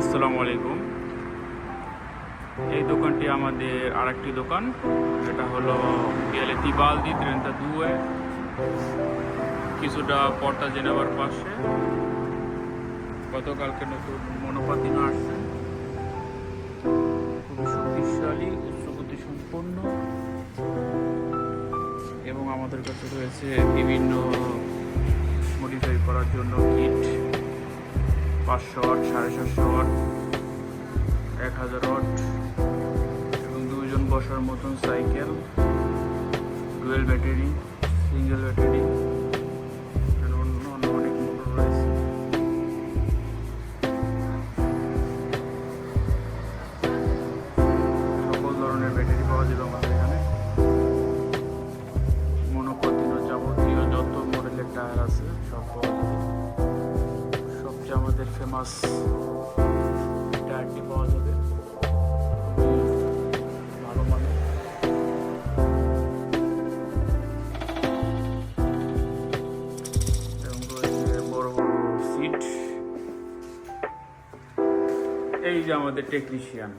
আসসালামু আলাইকুম। এই দোকানটি আমাদের আরেকটি দোকান। এটা হলো বিয়ালে তিবালদি ত্রেন্তা দুয়ে। কিছুটা পর্তা জেনেবার পাশে। গতকালকে নতুন মনোপাতিন আসছে। খুবই শক্তিশালী উচ্চগতি সম্পন্ন এবং আমাদের কাছে রয়েছে বিভিন্ন মডিফাই করার জন্য পাঁচশো ওয়াট সাড়ে সাতশো ওয়াট এক হাজার ওয়াট এবং দুইজন বসার মতন cycle, dual battery, single battery অন্য অন্য অনেক আমাদের ফেমাস টায়ারটি পাওয়া যাবে ভালো মানে এই যে আমাদের টেকনিশিয়ান